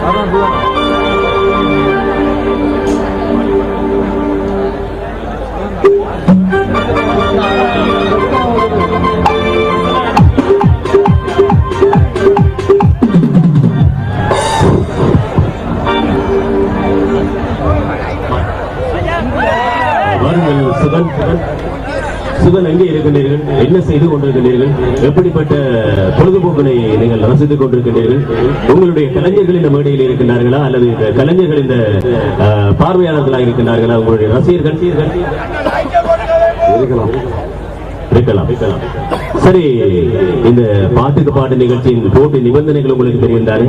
Cảm ơn Vương. Vâng, xin. நீங்கள் எங்கே இருக்கின்றீர்கள்? என்ன செய்து கொண்டிருக்கின்றீர்கள்? எப்படிப்பட்ட பொழுதுபோக்கினை நீங்கள் ரசித்துக் கொண்டிருக்கின்றீர்கள்? உங்களுடைய கலைஞர்கள் இந்த மேடையில் இருக்கின்றார்களா? அல்லது இந்த கலைஞர்கள் இந்த பார்வையாளர்களாக இருக்கின்றார்களா? உங்களுடைய ரசிகர்கள்? இருக்கலாம் இருக்கலாம். இருக்கலாம். சரி இந்த பாட்டுக்கு பாட்டு நிகழ்ச்சியின் போட்டி நிபந்தனைகள் உங்களுக்கு தெரியும் தானே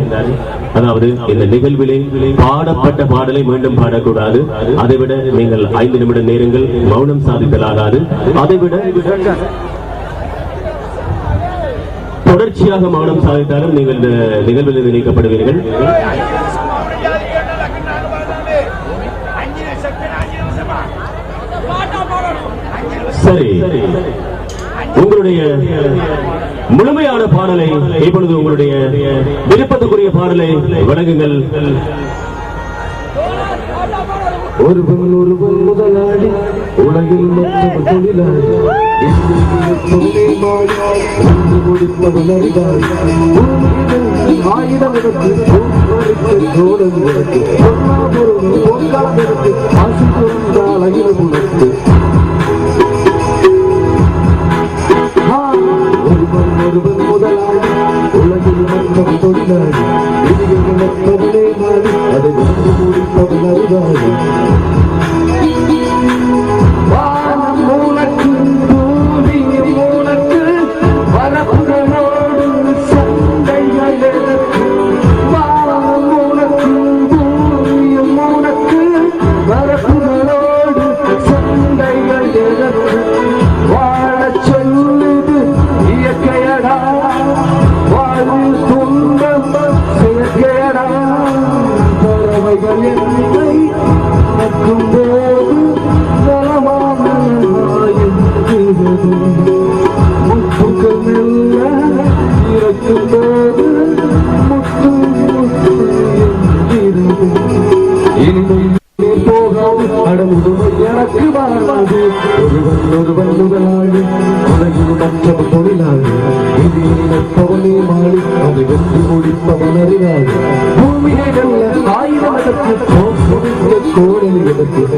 அதாவது இந்த நிகழ்விலே பாடப்பட்ட பாடலை மீண்டும் பாடக்கூடாது. அதைவிட நீங்கள் ஐந்து நிமிட நேரங்கள் மௌனம் சாதித்தலாகாது. அதை விட தொடர்ச்சியாக மௌனம் சாதித்தாலும் நீங்கள் இந்த நிகழ்வில் நீக்கப்படுவீர்கள். சரி. உங்களுடைய முழுமையான பாடலை இப்பொழுது உங்களுடைய விருப்பத்துக்குரிய பாடலை வழங்குங்கள் ஒருவன் ஒருவன் முதலாளி உலகில் மற்றவன் தொழிலாளி. ஆயுதம் முடிப்பவன் அறிவாளி பூமியில் ஆயிரம்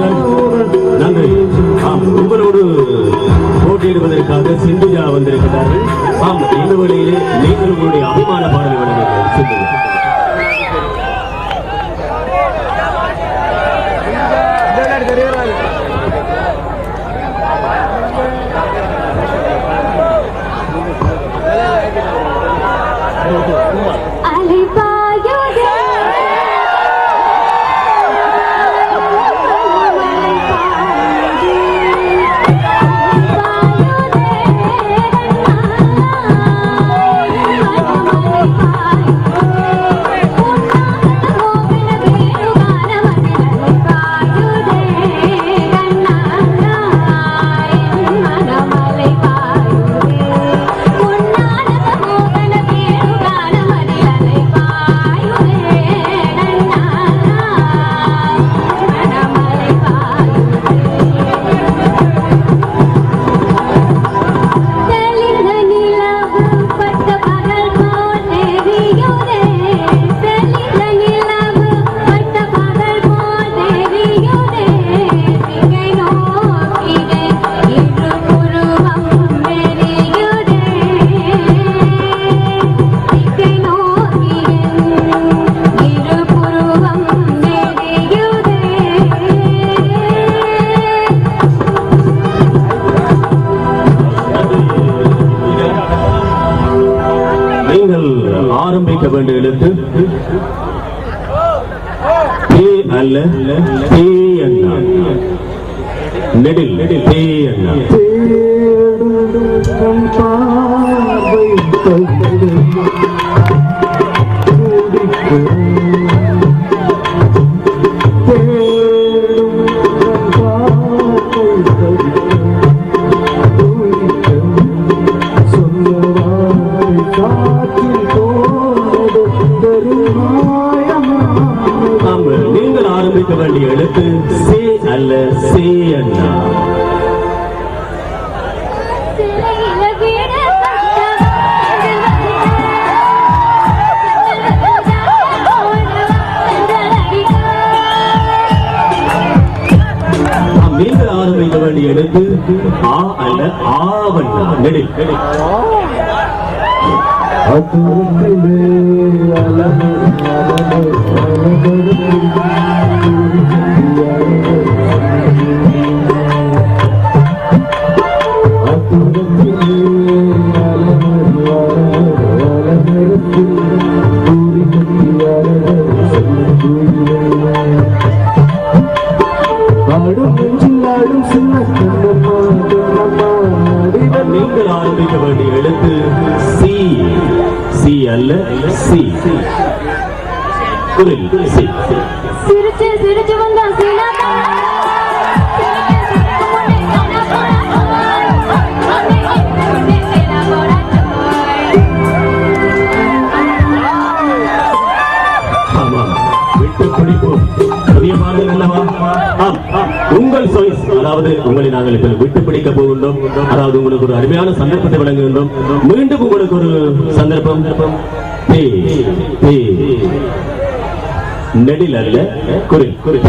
நன்றி சுகன் ஆம் உங்களோடு போட்டியிடுவதற்காக சிந்துஜா வந்திருக்கிறார்கள். ஆம் இந்த வழியிலே நீங்கள் உங்களுடைய அபிமான பாடலை வழங்குங்கள். சிந்துஜா. ஆரம்பிக்க வேண்டிய எழுத்து? தே அல்ல தே அண்ணா நெடில் தே அண்ணா பார்வை நீங்கள் ஆரம்பிக்க வேண்டிய எழுத்து ஆ அல்ல ஆவண்ணா நெடில் நெடில் அதுரத்திலே சி அல்ல சி குரில் சி சிரிச்சு சிரிச்சு வந்தா விட்டு பிடிப்போம் புதிய அல்லவா ஆம், உங்கள் சாய்ஸ் அதாவது உங்களை நாங்கள் இப்ப விட்டு பிடிக்க போகின்றோம். அதாவது உங்களுக்கு ஒரு அருமையான சந்தர்ப்பத்தை வழங்குகின்றோம். மீண்டும் உங்களுக்கு ஒரு சந்தர்ப்பம். நெடில் அல்ல குரில். குரில்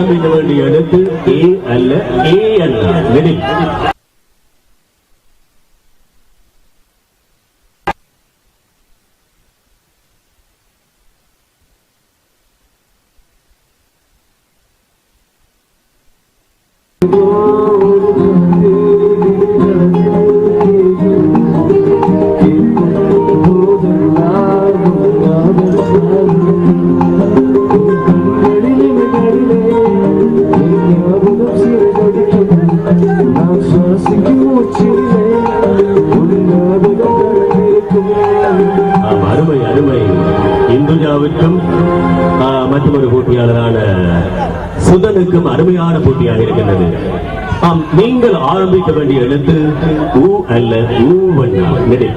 நீங்கள் ஆரம்பிக்க வேண்டிய ஏ அல்ல ஏ அல்ல ஆம் நீங்கள் ஆரம்பிக்க வேண்டிய எழுத்து ஊ அல்ல இல்ல.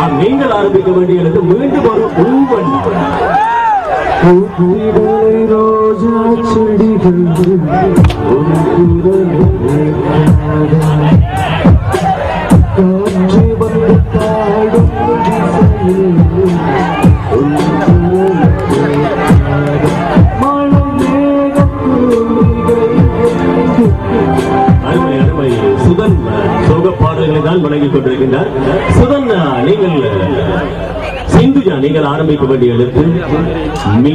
ஆம் நீங்கள் ஆரம்பிக்க வேண்டிய எழுத்து மீண்டும் ஒரு ஊவண்ணா ரோஜா செடிகள் காற்று வந்து பாடும் அருமை அருமை சுதன் சோக பாடல்களை தான் வழங்கிக் கொண்டிருக்கின்றார் சுதன் நீங்கள் சிந்துஜா நீங்கள் ஆரம்பிக்க வேண்டிய எழுத்து மீ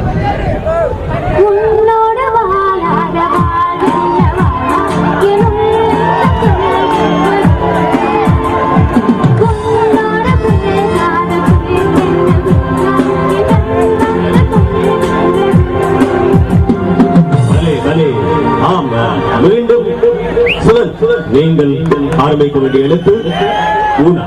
நீங்கள் ஆரம்பிக்க வேண்டிய எழுத்து ஒன்று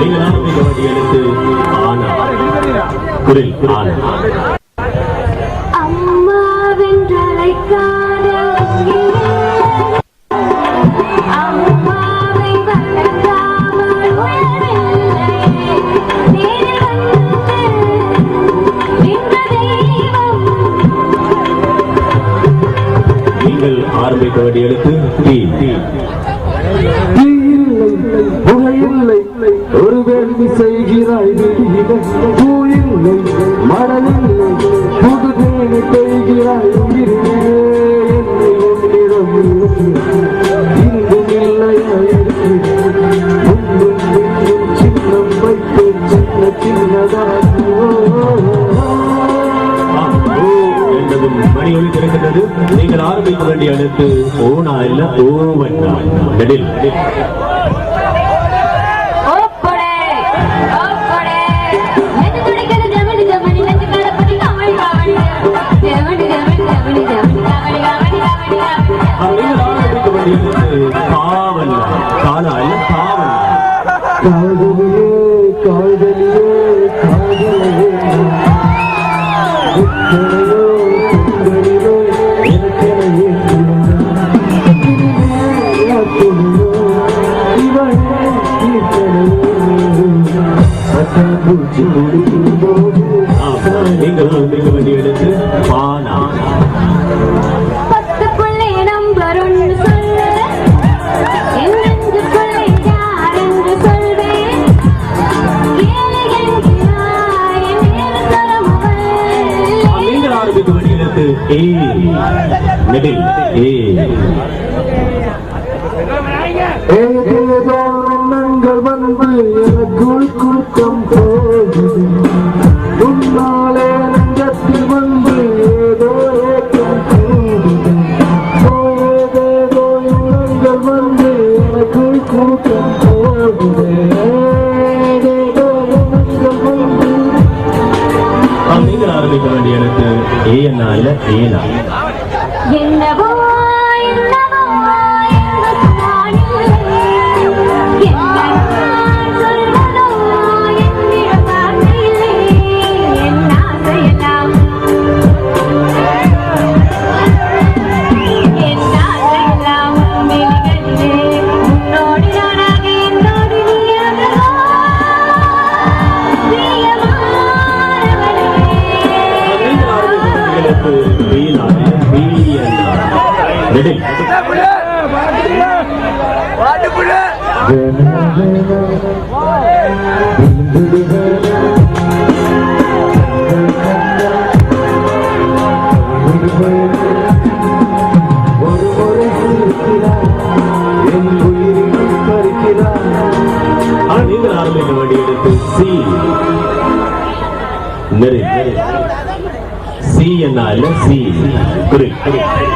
நீங்கள் ஆரம்பிக்க வேண்டிய எழுத்து குரல் பூயில்லை மடலில்லை புது தேனி பெய்கிறாய் உயிரே சின்னம் வைத்து சின்ன சின்னதான் என்பதும் மணி ஒளி நீங்கள் ஆரம்பிக்க வேண்டிய அடுத்து ஓனா இல்ல ஓவன் காவல். காலா இல்ல காவல் காதலியே நீங்கள் நீங்கள் வண்டி எடுத்து பானா Maybe. 不对，不对。